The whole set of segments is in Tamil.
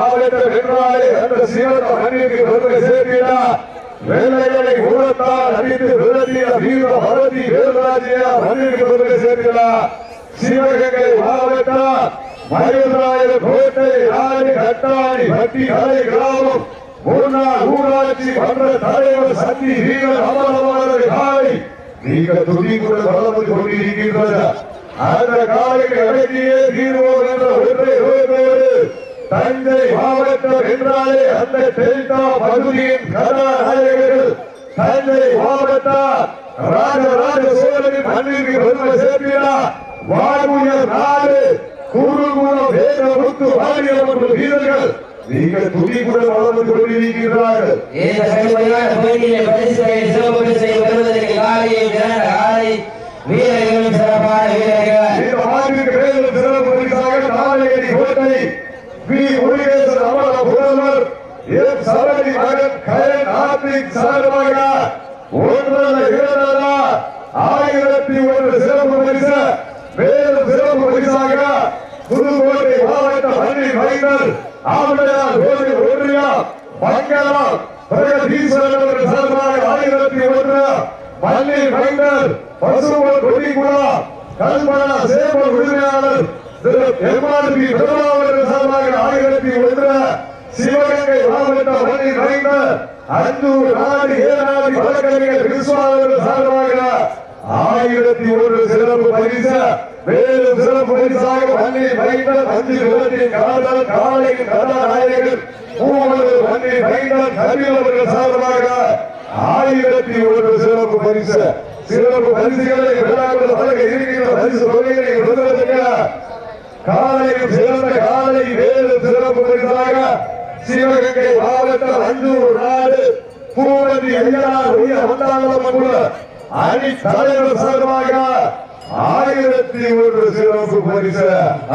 மாவட்டம் என்றாலே அந்த சிவந்த மண்ணிற்கு பெருமை சேர்க்கிறா வெள்ளைகளை ஊழத்தால் அடித்து விரட்டிய வீர பரதி வேலுராஜியா மண்ணிற்கு பெருமை சேர்க்கிறா சிவகங்கை மாவட்டம் மயில்ராயர் கோட்டை ராணி கட்டாணி பட்டி கலை கிராமம் முன்னாள் ஊராட்சி மன்ற தலைவர் சக்தி வீரர் அமரவாளர் காலை. நீங்கள் துணிக்குள் வளர்ந்து கொண்டிருக்கின்றது அந்த காலைக்கு அடங்கியே தீர்வோம் என்ற ஒன்றை தஞ்சை மாவட்டம் என்றாலே அந்த டெல்டா பகுதியின் கதாநாயகர்கள். தஞ்சை மாவட்டம் ராஜராஜ சோழனின் மண்ணிற்கு பெருமை சேர்க்கிறார் வாழ்வுயர் நாடு குருகுலம் வேத முத்து வாரியவர்கள் வீரர்கள். நீங்கள் துணிக்குடன் வளர்ந்து கொண்டிருக்கிறார்கள். இந்த கடுமையான போட்டியிலே பரிசுகளை சிறப்பு பரிசை பெறுவதற்கு காலையை திரண்ட காலை வீரர்களும் சிறப்பான வீரர்கள். இந்த ஆண்டிற்கு மேலும் சிறப்பு பரிசாக நாளையடி கோட்டை வி முருகேசன் அமர புதல்வர் எம் சரணி மகன் கயன் ஆத்திக் சார்பாக ஒன்றல்ல இரண்டல்ல ஆயிரத்தி ஒன்று சிறப்பு பரிசு மேலும் சிறப்பு பரிசாக புதுக்கோட்டை மாவட்ட பள்ளி மைந்தர் ஆவடையார் கோவில் ஒன்றியம் மங்களம் பிரகதீஸ்வரர் சார்பாக ஆயிரத்தி ஒன்று பள்ளி மைந்தர் பசுவன் கொடிக்குளம் கல்பனா சேவல் உரிமையாளர் பெருமாளுக்கு எம்ஆர்பி சார்பாக ஆயிரத்தி ஒன்று சிவகங்கை மாவட்ட பள்ளி மைந்தர் அஞ்சூர் நாடு ஏனாதி வழக்கறிஞர் விஸ்வாசர் சார்பாக ஆயிரத்தி ஒன்று சிறப்பு பரிசு மேலும் சிறப்பு பரிசாக பள்ளி மைந்தர் அஞ்சு விதத்தின் காதல் காலை கதாநாயகர் மூவர் பள்ளி மைந்தர் கபில் சார்பாக ஆயிரத்தி ஒன்று சிறப்பு பரிசு. சிறப்பு பரிசுகளை விழாவில் வழங்க இருக்கின்ற பரிசு தொகைகளை விடுவதற்கு காலையில் சிறந்த காலை வேறு சிறப்பு பரிசாக சிவகங்கை மாவட்டம் அஞ்சூர் நாடு பூவதி ஐயனார் உயர் வந்தாளம் அணி தலைவர் சார்பாக ஆயிரத்தி ஒரு சிறப்பு பரிசு.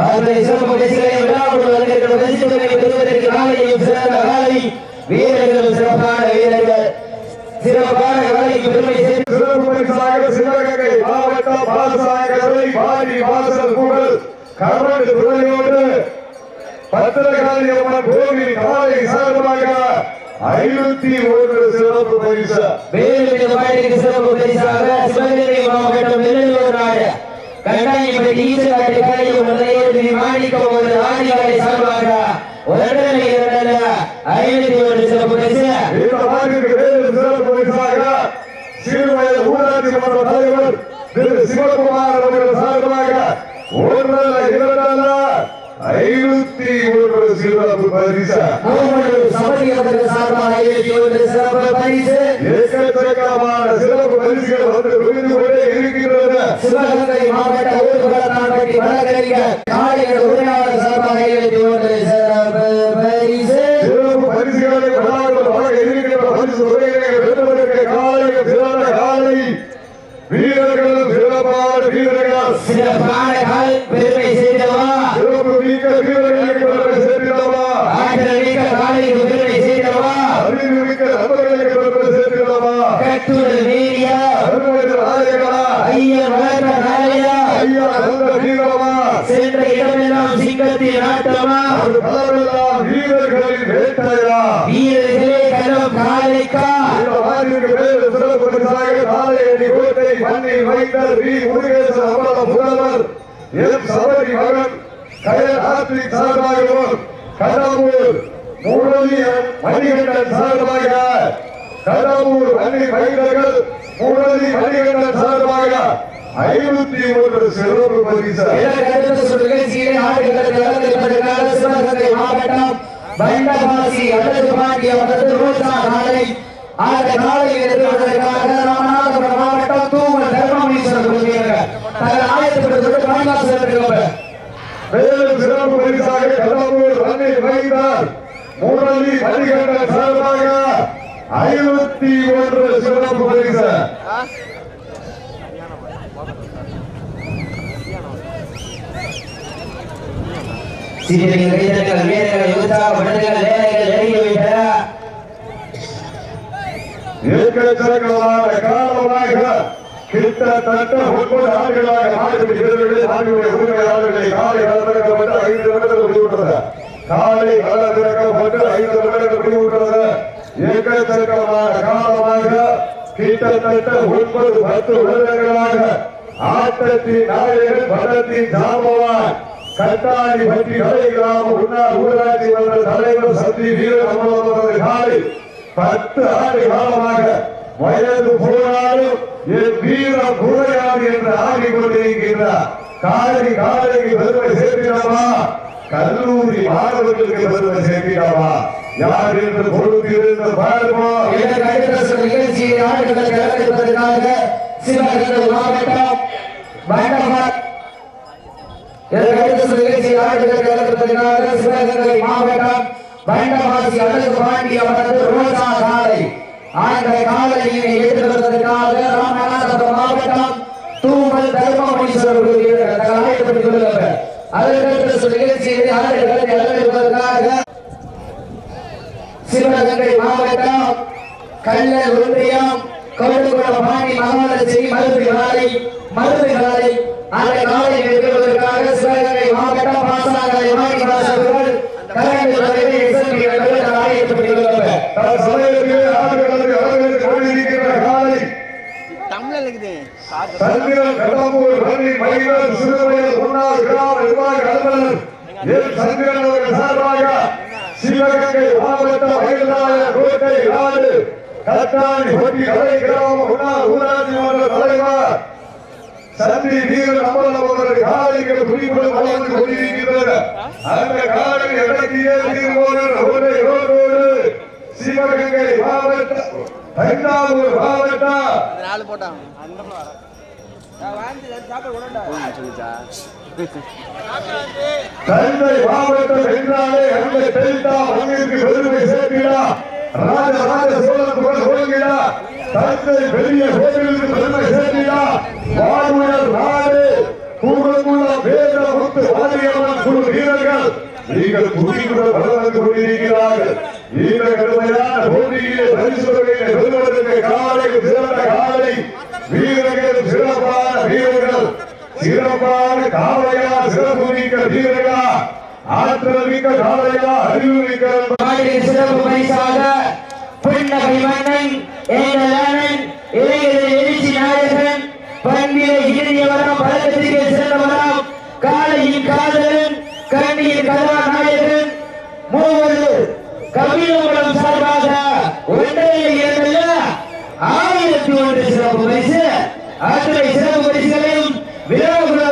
அந்த சிறப்பு பரிசுகளை விழாவுடன் வருகின்ற பரிசுகளை பெறுவதற்கு காலையும் சிறந்த காலை வீரர்களும் சிறப்பான வீரர்கள். சிறப்பான காலைக்கு பெருமை சேர்த்து சிறப்பு பரிசாக சிவகங்கை மாவட்டம் பாலசாகரை பாடி வாசல் புகழ். கர்நாடக துறையோடு பத்திரகாளி அம்மன் கோவில் காலை சார்பாக ஐநூத்தி ஒரு சிறப்பு பரிசு. மேலும் இந்த பாட்டிற்கு சிறப்பு பரிசாக சிவகங்கை மாவட்டம் வெள்ளலூர் நாடு. கட்டாயப்பட்டி ஈசக்காட்டு கலையும் முதலையேறி மாணிக்கம் ஒரு ஆதிகாரி சார்பாக ஒன்றரை இரண்டல்ல ஐநூத்தி ஒரு சிறப்பு பரிசு. இந்த ஆண்டிற்கு வேறு சிறப்பு பரிசாக சிறுவயது ஊராட்சி மன்ற தலைவர் திரு சிவகுமார் அவர்கள் சார்பாக ஒன்றல்ல இரண்டல்ல ஐநூத்தி ஒரு சிறப்பு பரிசு. மூன்று சமதியவர்கள் சார்பாக சிறப்பு பரிசு. எக்கச்சக்கமான சிறப்பு பரிசுகள் வந்து குவிந்து கொண்டே இருக்கின்றன. சிவகங்கை மாவட்ட ஊர்வலத்தான்பட்டி வழக்கறிஞர் காளிகள் உரிமையாளர் சார்பாக ஐநூத்தி ஒரு சிறப்பு பரிசு. சிறப்பு பரிசுகளை வழங்குவது வழங்க இருக்கின்ற பரிசு தொகைகளை பெறுவதற்கு காலையில் சிறந்த காலை. வீரர்கள் சிறப்பான வீரர்கள் சிறப்பான கால் பெருமை செய்தவா சிறப்பு மிக்க வீரர்களுக்கு பெருமை சேர்க்கிறவா ஆற்றல் மிக்க காலைக்கு பெருமை செய்தவா அறிவு மிக்க நபர்களுக்கு பெருமை சேர்க்கிறவா கட்டுடல் மீறியா அருமையில் நாயகனா ஐயர் வளர்ந்த நாளையா ஐயா நல்ல வீரமா சென்ற இடமெல்லாம் சிங்கத்தின் அது பலரெல்லாம் வீரர்களின் வேட்டையா வீரர்களே கலம் காலைக்கா இந்த ஆண்டிற்கு மேல் சிறப்பு பரிசாக நாளையடி கோட்டை மண்ணை வைத்தர் வி. முருகேசன் அமர புதல்வர் எம். சபரி மகன் கயல் ஆத்ரிக் சார்பாகவும் கடம்பூர் முரளி மணிகண்டன் சார்பாக. கடம்பூர் மணி வைத்தர்கள் முரளி மணிகண்டன் சார்பாக. சிறப்பு பரிசு. சிவகங்கை மாவட்டம் பண்டபாசி அல்லது பாண்டிய அல்லது ரோசா நாளை அந்த நாளை எதிர்கொள்வதற்காக ராமநாதபுரம் மாவட்டம் தூவல் தர்மபுரீஸ்வரர் கோவிலுக்கு தங்கள் ஆயத்தப்படுத்த காணிவாசல் இருக்கிறவர் மேலும் சிறப்பு பரிசாக கடம்பூர் மண்ணை வைத்தார். முரளி மணிகண்டன் சார்பாக ஐநூத்தி ஒன்று சிறப்பு பரிசு. சிறிய வீரர்கள் வீரர்களை உற்சாகப்படுத்துங்கள் வேலைகள் நெருங்கிவிட்டன கிட்டத்தட்ட ஒன்பது ஆண்டுகளாக நாடுகள் வீரர்களே நாடுகளுடைய உரிமையாளர்களை காலை கலந்துக்கப்பட்டு ஐந்து நிமிடங்கள் முடிவுற்றது காலை கலந்திறக்கப்பட்டு ஐந்து நிமிடங்கள் முடிவுற்றது ஏக்கச்சக்கமான காலமாக கிட்டத்தட்ட ஒன்பது பத்து வருடங்களாக ஆட்டத்தின் நாயகன் படத்தின் ஜாம்பவான் கட்டாணி பற்றி கலை கிராம முன்னாள் ஊராட்சி மன்ற தலைவர் சந்தி வீரமோகன் காலை பத்து ஆண்டு காலமாக வயது போனாலும் என் வீர குறையாது என்று ஆடிக்கொண்டிருக்கின்றார் காலை காலைக்கு பெருமை சேர்த்திடமா கல்லூரி மாணவர்களுக்கு பெருமை சேர்த்திடமா யார் என்று பொறுத்திருந்து பார்ப்போம். இதற்கு அடுத்த சில நிகழ்ச்சியை ஆடுகளுக்கு அலங்கரிப்பதற்காக சிவகங்கை மாவட்டம் மண்டபம் மாவட்டம் வண்டமாசி அழகு பாண்டி அவரது ரோஜா காலை அந்த காலையினை எடுத்து ராமநாதபுரம் மாவட்டம் தூமல் தர்மபுரீஸ்வரர் கோயில் அந்த காலையப்பட்டு நிகழ்ச்சியை ஆடுகளுக்கு அலங்கரிப்பதற்காக சிவகங்கை மாவட்டம் கல்லல் ஒன்றியம் கவுடுகுளம் பாண்டி மகாலட்சுமி மருது காலை அந்த காலை நிறுத்துவதற்காக சிவகங்கை மாவட்டம் பாசனாகலை மாணி பாசகர்கள் கலந்து வருகை எஸ்எம்பி அவர்கள் காலை. தமிழ்ல இருக்குது சந்திரன் கடம்பூர் பள்ளி மகிழர் சிறுவயல் முன்னாள் கிராம நிர்வாக அலுவலர் எல் சந்திரன் அவர்கள் சார்பாக சிவகங்கை மாவட்ட மகிழ்நாய கோட்டை நாடு கட்டாணி ஒட்டி கலை கிராம முன்னாள் ஊராட்சி மன்ற தலைவர் சந்தி வீர நம்மளவர்கள் அவர்கள் காலைகள் குறிப்புடன் வளர்ந்து கொண்டிருக்கிறது அந்த காலை இறக்கிய தீர்வோனர் ஒன்றை சிவகங்கை மாவட்ட தஞ்சாவூர் மாவட்டம் தந்தை மாவட்டம் என்றாலே அந்த டெல்டா மண்ணிற்கு பெருமை சேர்க்கிறா ராஜ ராஜ சோழன் புகழ் ஒழுங்கிறா தந்தை பெரிய கோவிலுக்கு பெருமை சேர்க்கிறா வாழ்வுயர் நாடு கூடங்குள்ள வேத முத்து வாரியம்மன் குழு வீரர்கள் நீங்கள் துணிக்குடன் வளர்ந்து கொண்டிருக்கிறார்கள். இந்த கடுமையான போட்டியிலே பரிசு தொகையை பெறுவதற்கு காலைக்கு சிறந்த காலை வீரர்கள் சிறப்பான வீரர்கள் சிறப்பான காளையா சிறப்பு மிக்க வீரர்களா ஆற்றல் மிக்க காளையா அறிவு மிக்க சிறப்பு பரிசாக மன்னன் எங்களை இளைஞர் எழுச்சி நாயகன் பண்பிலை இறுதியவரம் பழக்கத்திற்கு சிறந்தவரம் காலையின் காதலன் கண்ணியின் கதாநாயகன் மூவர் கபிலகுளம் சார்பாக ஒன்றே இரண்டல்ல ஆயிரத்தி ஒன்று சிறப்பு பரிசு அத்தனை சிறப்பு பரிசுகளையும் விழாவுக்குள்ள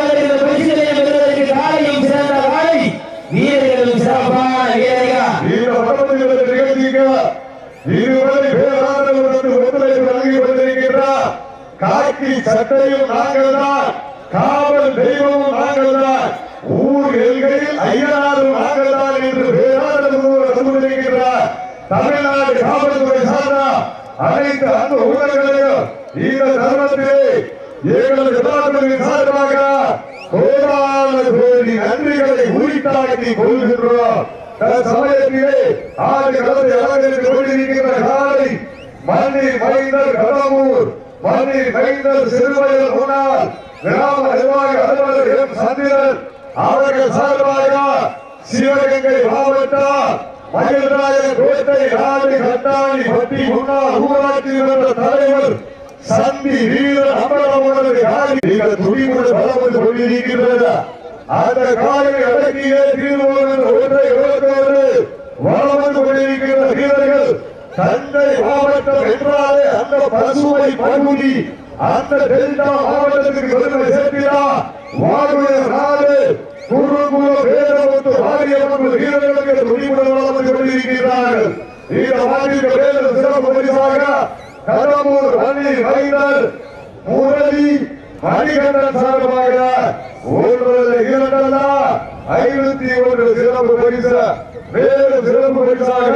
பரிசுகளையும் பெறுவதற்கு காலையும் சிறந்த காலை வீரர்களும் சிறப்பான வீரர்கள் இந்த வடமொழிகளுக்கு நிகழ்ச்சிக்க இதுவரை பேராதவர்களுக்கு ஒத்துழைப்பு வழங்கி கொண்டிருக்கின்றார் காக்கி சட்டையும் நாங்கள் தான் காவல் தெய்வமும் நாங்கள் தான் ஊர் எல்கையில் ஐயனாரும் நாங்கள் தான் என்று பேராதவர்கள் கொண்டிருக்கின்றார் தமிழ்நாடு காவல்துறை சார்ந்த அனைத்து அந்த ஊழல்களையும் இந்த தருணத்திலே எங்களது எல்லாத்துறையின் சார்பாக கோடான கோடி நன்றிகளை உரித்தாக்கி கொள்கின்றோம். சமயத்திலே ஆறு களத்தை அலங்கரித்துக் கொண்டிருக்கின்ற காலை மண்ணில் மைந்தர் கடம்பூர் மண்ணில் மைந்தர் சிறுவயல் முன்னாள் கிராம நிர்வாக அலுவலர் எம் சந்திரன் அவர்கள் சார்பாக சிவகங்கை மாவட்டம் மயில்ராயன் கோட்டை நாடு கட்டாணி பட்டி முன்னாள் ஊராட்சி மன்ற தலைவர் சந்தி வீரர் அமரவனது காலி. நீங்கள் துணிவுடன் பலமுறை கொண்டிருக்கிறது அந்த காலை அடக்கிய தீர்வோடு ஒன்றை இழக்கோடு வளம் கொண்டிருக்கின்ற வீரர்கள் தந்தை மாவட்டம் என்றாலே அந்த பசுமை பகுதி. அந்த டெல்டா மாவட்டத்திற்கு பெருமை சேர்த்தியா வாழ்வுடைய நாடு குறுகுல பேரமுத்து வாரியமுத்து வீரர்களுக்கு துணிவுடன் வளர்ந்து கொண்டிருக்கிறார்கள் இந்த மாநில பேர சிறப்பு பரிசாக கடம்பூர் வள்ளி வைத்தர் முரளி மணிகண்டன் சார்பாக ஒன்று இரண்டல்ல ஐநூத்தி ஒன்று சிறப்பு பரிசு. வேறு சிறப்பு பரிசாக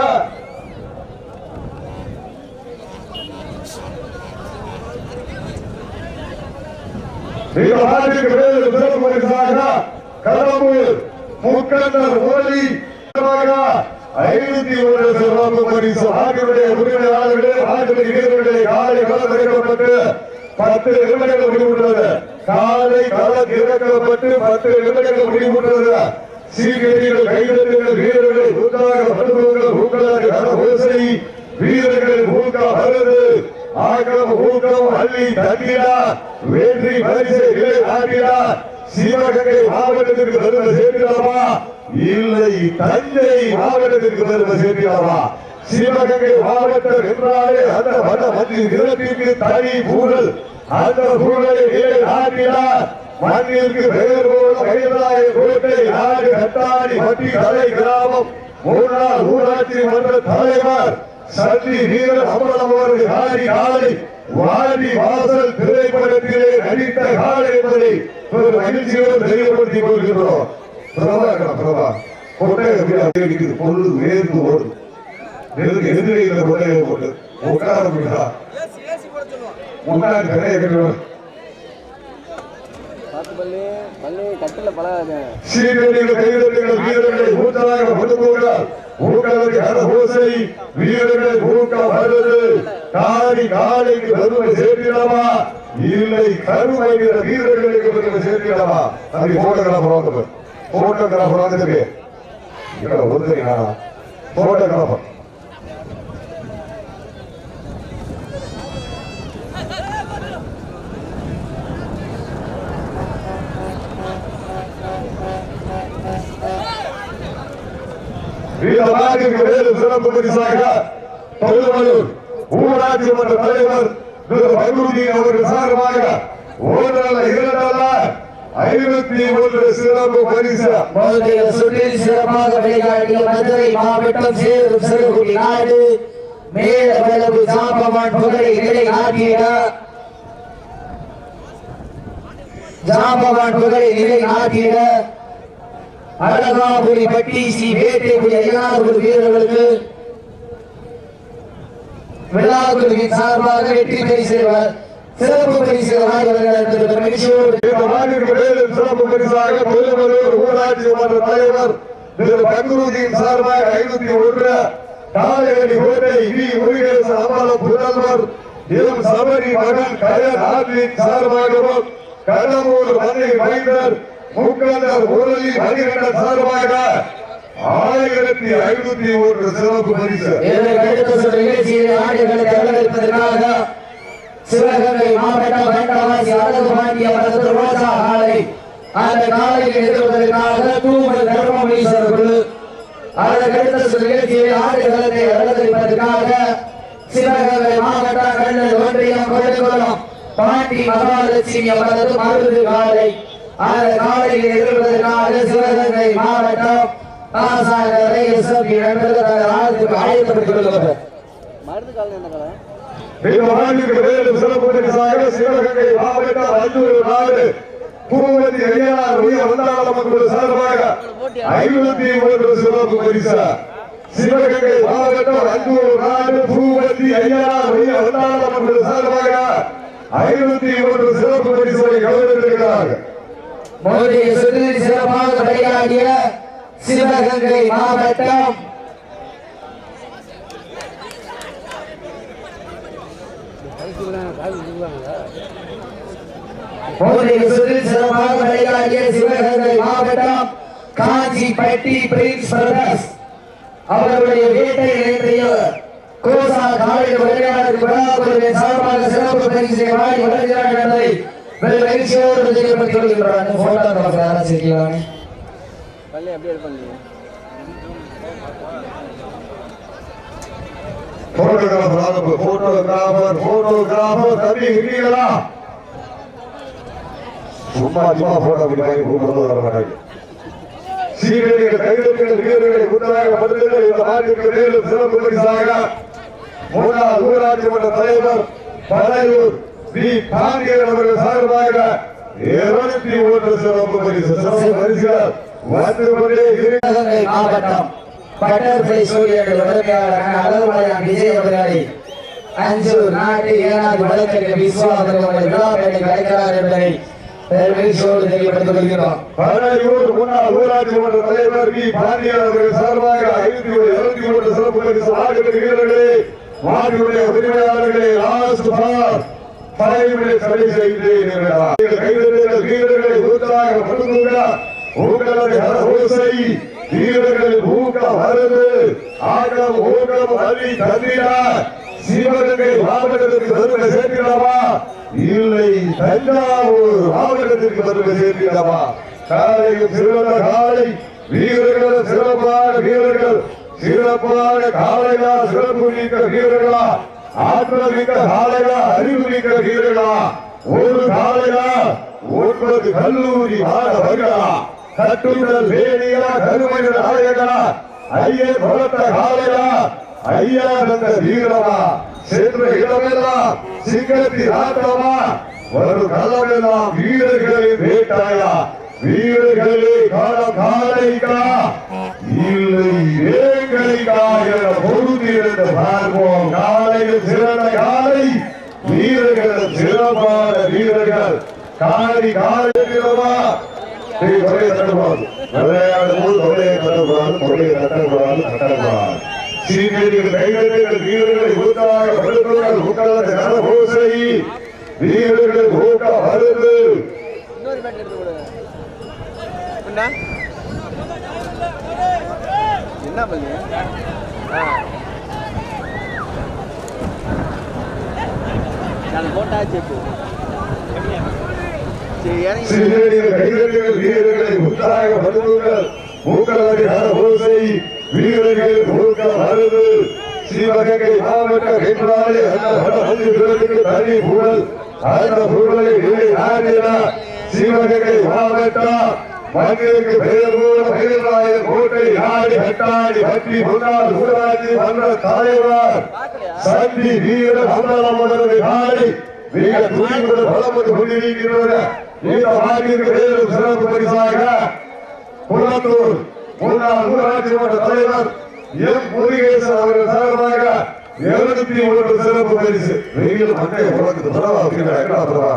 இந்த நாட்டிற்கு வேறு சிறப்பு பரிசாக கடம்பூர் முக்கந்தர் முரளி ஐநூத்தி ஒரு சிறப்பு பரிசு. ஆகியோருடைய உரிமையாளர்களே ஆகிய வீரர்களுடைய காலை களம் பத்து நிமிடங்கள் முடிவுற்றது. காலை களம் திறக்கப்பட்டு பத்து நிமிடங்கள் முடிவுற்றது. சீக்கிரங்கள் கைதட்டுங்கள் வீரர்களை ஊக்காக படுத்துங்கள் ஊக்கலாக வீரர்கள் ஊக்க வருது ஆகம் ஊக்கம் அள்ளி தந்திடா வேற்றி பரிசு நிலை காட்டிடா சிவகங்கை மாவட்டத்திற்கு வருவ சேர்க்கிறாமா இல்லை தஞ்சை மாவட்டத்திற்கு வருவ சேர்க்கிறாமா சிவகங்கை மாவட்டம் என்றாலே அந்த வட மத்திய நிலத்திற்கு தனி ஊழல் அந்த ஊழலை நிலை ஆடிடா மண்ணிற்கு பெயர் போல வயதாய கோட்டை நாடு கட்டாடி மட்டி தலை கிராமம். முன்னாள் ஊராட்சி மன்ற தலைவர் சந்தி வீரர் அமரவர் காரி காலை வாடி வாசல் திரைப்படத்திலே நடித்த காலை என்பதை மகிழ்ச்சியோடு தெரியப்படுத்திக் கொள்கிறோம் பிரபா கொட்டை இருக்குது பொருள் வேர்ந்து ஓடும் நெருங்க எதிரில கொட்டையை போட்டு. உட்கார முடியா முன்னாடி கடையை கட்டுவோம் பல்லு பல்லு கட்டில பழகாது. சீரடிகள் கைதட்டுகள் வீரர்கள் கூட்டலாக பொதுக்கூட ஊக்கலுக்கு கரபூசை வீரர்கள் ஊக்க வருது காடி காலைக்கு பெருமை சேர்த்திடவா? இல்லை கருமை வீரர்களுக்கு பெருமை சேர்த்திடவா? அப்படி போட்டோகிராஃபர் வந்து போட்டோகிராஃபர் வந்துட்டு இருக்கேன் போட்டோகிராஃபர். நானா போட்டோகிராஃபர் வீரவாதிக்கு சிறப்பு பரிசாக தொழில்மலூர் ஊராட்சி மன்ற தலைவர் திரு பைரூதி அவர்கள் சார்பாக ஒன்றல்ல இரண்டல்ல ஐநூத்தி ஒன்று சிறப்பு பரிசு. முதலிய சுற்றில் சிறப்பாக விளையாடிய மதுரை மாவட்டம் சேரும் சிறுகுடி நாடு. ஜாம்பவான் புகழை நிலை நாட்டிட புகழை அழகாபுரி பட்டி ஸ்ரீ வேட்டைபுரி ஐயாறுபுரி வீரர்களுக்கு விழாக்குழுவின் சார்பாக வெற்றி பரிசு சிறப்பு பரிசு சிறப்பு பரிசாக ஊராட்சி மன்ற தலைவர் திரு. பக்ரூதியின் சார்பாக ஐநூத்தி ஒன்று காலையடி கோட்டை வி முருகேசன் அமல புதல்வர் எம் சபரி மகன் கயர் ஆற்றின் சார்பாகவும் கடலூர் மதுரை மைந்தர் முக்கந்தர் முரளி மணிகண்டன் சார்பாக ஆயிரத்தி ஐநூத்தி ஒன்று சிறப்பு பரிசு. இதற்கு சிவகங்கை மாவட்டம் கண்டவாசி அழகு பாண்டிய மரத்து ரோஜா காலை அந்த காலையில் எதிர்ப்பதற்காக தூமல் தர்மமீஸ்வரர் குழு அலங்கரிப்பதற்காக சிவகங்கை மாவட்டம் கண்ணன் ஒன்றியம் பாண்டி மகாலட்சுமி அவரது மருது காலை அந்த காலையில் எதிர்ப்பதற்காக சிவகங்கை மாவட்டம் ஆசாகரை எஸ்எம்பி நண்பர்கள் ஆயத்தப்பட்டுக் கொள்கிறார் மருந்து காலம் என்ன இந்த மேலும் சிறப்பு சிவகங்கை மாவட்டம் அஞ்சூர் நாடு. பூவதி ஐயனார் உரிய வந்தாளம் சார்பாக ஐநூத்தி ஒன்று சிறப்பு பரிசு. சிவகங்கை மாவட்டம் அஞ்சூர் நாடு பூவதி ஐயனார் உரிய வந்தாளம் சார்பாக ஐநூத்தி ஒன்று சிறப்பு பரிசை கவனித்திருக்கிறார்கள் மோதிய சுற்றில் சிறப்பாக விளையாடிய சிவகங்கை மாவட்டம் மோதிய சுற்றில் சிறப்பாக விளையாடிய சிவகங்கை மாவட்டம் காஞ்சிப்பட்டி பிரின்ஸ் பிரதர்ஸ். அவர்களுடைய வீட்டை இன்றைய கோசா காலையில் விளையாடு விழாக்குழுவின் சார்பாக சிறப்பு பரிசை வாங்கி வழங்குகிறார் என்பதை வெகு மகிழ்ச்சியோடு தெரியப்படுத்திக் கொள்கின்றார் போட்டோகிராஃபர் ஆரம்பிச்சிருக்கிறாங்க பள்ளி அப்படியே பண்ணி போட்டோகிராஃபர் போட்டோகிராஃபர் போட்டோகிராஃபர் தம்பி இருக்கிறீங்களா சும்மா சும்மா போட்டோ பிடிப்பாங்க கூப்பிடுறது வர மாட்டாங்க. சீரடிகள் கைதடிகள் வீரர்களை முன்னதாக படுத்துங்கள் இந்த நாட்டிற்கு மேலும் சிறப்பு பரிசாக முன்னாள் ஊராட்சி மன்ற தலைவர் பழையூர் வி பாண்டியன் அவர்கள் சார்பாக இருநூத்தி ஒன்று சிறப்பு பரிசு சிறப்பு பரிசுகள் வந்து கொண்டே மாவட்டம் பட்டர்ஃபிளை உடமையாளரான அழகுமலையான் விஜய் அவர்களை அஞ்சூர் நாட்டு ஏனாதி வழக்கறிஞர் விஸ்வா அவர்கள் உங்களை விழாப்பேட்டைக்கு அழைக்கிறார் என்பதை பெருமகிழ்ச்சியோடு தெரியப்படுத்திக் கொள்கிறோம் பழையூர் முன்னாள் ஊராட்சி மன்ற தலைவர் வி பாண்டியன் அவர்கள் சார்பாக ஐநூத்தி இருநூத்தி ஒன்று சிறப்பு பரிசு. ஆடுகிற வீரர்களே மாடுடைய உரிமையாளர்களே லாஸ்ட் பார் பழையுடைய சபை செய்து கைதட்டுங்கள் வீரர்களை ஊக்கமாக படுத்துங்க உங்களது கரபூசை வீரர்கள் ஊக்க வருது ஆகம் ஊக்கம் அள்ளி தந்திட. சிவகங்கை மாவட்டத்திற்கு பெருமை சேர்க்கிறவா? இல்லை தஞ்சாவூர் மாவட்டத்திற்கு பெருமை சேர்க்கிறவா? காலையில் சிறந்த காலை வீரர்கள் சிறப்பான வீரர்கள் சிறப்பான காலையா சிறப்பு வீரர்களா? ஆற்றல் மிக்க காலையா அறிவு மிக்க வீரர்களா? ஒரு காலையா ஒன்பது கல்லூரி மாணவர்களா? கட்டுடல் வேணியா கருமைய நாயகா ஐயன் வளர்த்த காலையா ஐயா தந்த வீரமா சென்ற இடமெல்லாம் சிங்கத்தி ஆட்டமா ஒரு களமெல்லாம் வீரர்களின் வேட்டாயா? வீரர்களே காலம் காலைக்கா இல்லை வேங்கலைக்கா என பொருந்திருந்த பார்ப்போம் காலையில் சிறந்த காலை வீரர்கள் சிறப்பான வீரர்கள் காலை காலை வீரமா. தொகையை தட்டக்கூடாது விளையாடும் போது தொகையை தட்டக்கூடாது தொகையை தட்டக்கூடாது தட்டக்கூடாது. சீனியர்கள் கைதர்கள் வீரர்களை ஊட்டாக படுத்துங்கள். ஊக்காத கரபூசை வீரர்கள் ஊக்க வருது இன்னொரு பேட் எடுத்து கொடு என்ன என்ன பண்ணி நான் போட்டாச்சு இப்போ. சரி இறங்கி சீனியர்கள் கைதர்கள் வீரர்களை ஊட்டாக படுத்துங்கள் ஊக்காத கரபூசை வீரர்கள் ஊக்க வருது சிவகங்கை மாவட்ட கைப்படாலே அந்த வடமஞ்சு வீரர்களுக்கு தனி புகழ் அந்த புகழை இல்லை சிவகங்கை மாவட்டம் மண்ணிற்கு பெயர் கூட கோட்டை ஆடி கட்டாடி பற்றி முன்னாள் ஊராட்சி மன்ற தலைவர் சந்தி வீர மண்டலமுடைய நாளை மிக துணிவுடன் பலப்பட்டு கொண்டிருக்கின்றன இந்த வாக்கிற்கு மேலும் சிறப்பு பரிசாக குளத்தூர் முன்னாள் ஊராட்சி மன்ற தலைவர் எம் முருகேசன் அவர்கள் சார்பாக எழுநூத்தி ஒன்று சிறப்பு பரிசு வெயில் மண்டை உலகத்து பரவா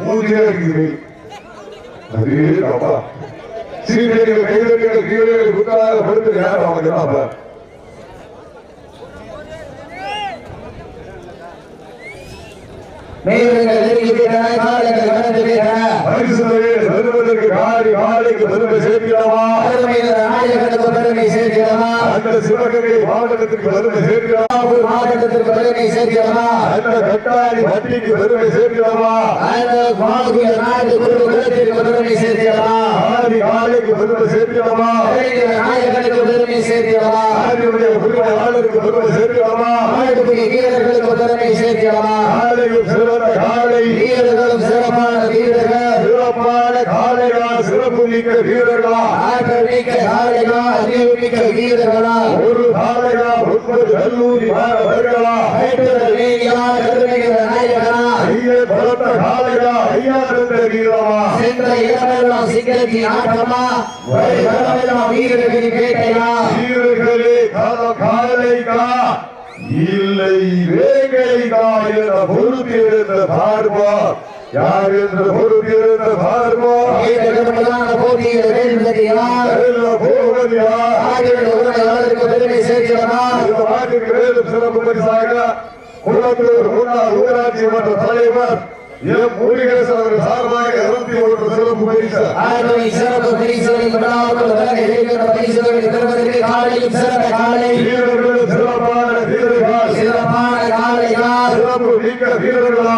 மூஞ்சிலே இருக்குது அதே அப்பா சீனியர்கள் கைதர்கள் கீழர்கள் குத்தாக படுத்து யாரும் அவங்க மேகங்கள் நெருங்கி விட்டன காலங்கள் கடந்து விட்டன பரிசுகளை பெறுவதற்கு காரி காலைக்கு பெருமை நாயகனுக்கு சேர்க்கிறமா அந்த சிவகங்கை மாவட்டத்திற்கு பெருமை சேர்க்கிறவா? மாவட்டத்திற்கு பெருமை சேர்க்கிறமா அந்த கட்டாரி வட்டிக்கு பெருமை சேர்க்கிறவா அந்த மாகுய நாடு குரு குலத்திற்கு பெருமை சேர்க்கிறமா காரி காலைக்கு பெருமை சேர்க்கிறவா அருமையான நாயகனுக்கு பெருமை சேர்க்கிறமா காரியுடைய உரிமையாளருக்கு பெருமை சேர்க்கிறவா நாட்டுக்குரிய வீரர்களுக்கு பெருமை சேர்க்கிறமா காலையும் சிறந்த காலை வீரர்களும் சிறப்பான வீரர்கள். சிறப்பான மிக்க வீரர்களா? ஆற்றல் மிக்க காளையா அறிவு மிக்க வீரர்களா? ஒரு காலையா ஒன்பது கல்லூரி மாணவர்களா? பலத்த காலையா ஐயா இருந்த வீரமா? சென்ற இடமெல்லாம் சிங்கத்தின் ஆட்டமா? வீரர்களின் வேட்டையா? வீரர்களே கால காலைக்கா? இல்லை வேங்கைக்கா என்ற பொறுத்திருந்த பார்ப்போம் யார் என்று பொறுத்திருந்த பார்வோ வீரர்களான போவது பெருமை சேர்க்கிறமா இந்த நாட்டிற்கு மேலும் சிறப்பு பரிசாக குளத்தூர் முன்னாள் ஊராட்சி மன்ற தலைவர் எம் முருகேசன் அவர்கள் சார்பாக இருபத்தி ஒன்று சிறப்பு பரிசு. சிறப்பு பரிசுகளை பெறுவதற்கு சிறந்த காலை சிறப்பான வீரர்கள். சிறப்பான காலையா சிறப்பு மிக்க வீரர்களா?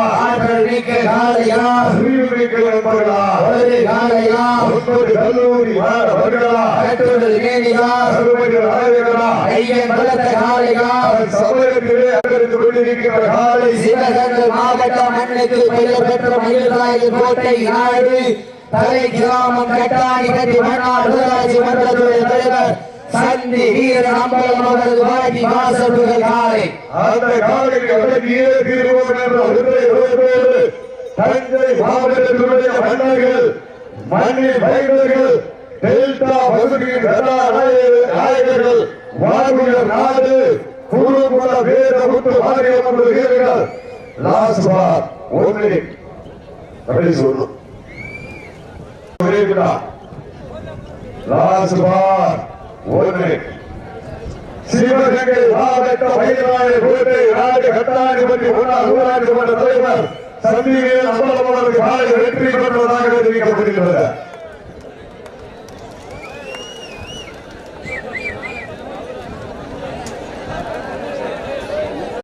மிக்க காலையா? அறிவு மிக்க நண்பர்களா ஒரு காலையா? ஒன்பது கல்லூரி மாணவர்களா? கட்டுடல் வேணியா அருமைய நாயகனா ஐயன் பலத்த காலையா சமயத்திலே அங்கரித்து கொண்டிருக்கிற காலை சிவகங்கை மாவட்ட மண்ணுக்கு பெயர் பெற்ற மயில்ராயர் கோட்டை நாடு. தலை கிராமம் கட்டாணி கட்டி மன்னார் ஊராட்சி மன்றத்துடைய தலைவர் சந்தி வீரன் அம்பலம் அவரது வாசல்கள் காலை. அந்த காலைக்கு அடக்கியே தீர்வோம் என்ற ஒன்றை தஞ்சை மாவட்டத்தினுடைய மன்னர்கள் மண்ணின் பயங்கர்கள் டெல்டா பகுதியின் எல்லா நாயகர்கள் வாழ்வுயர் நாடு குருகுல வேத முத்து வீரர்கள். லாஸ்ட் பார் ஒன்று அப்படி சொல்லணும். லாஸ்ட் பார். ஒன்று சிவகங்கை மாவட்ட மயிலாய கோட்டை நாடு கட்டாணிபதி முன்னாள் ஊராட்சி மன்ற தலைவர் சந்திரிகை அம்பலமலருக்கு காலை வெற்றி பெற்றதாக தெரிவிக்கப்படுகிறது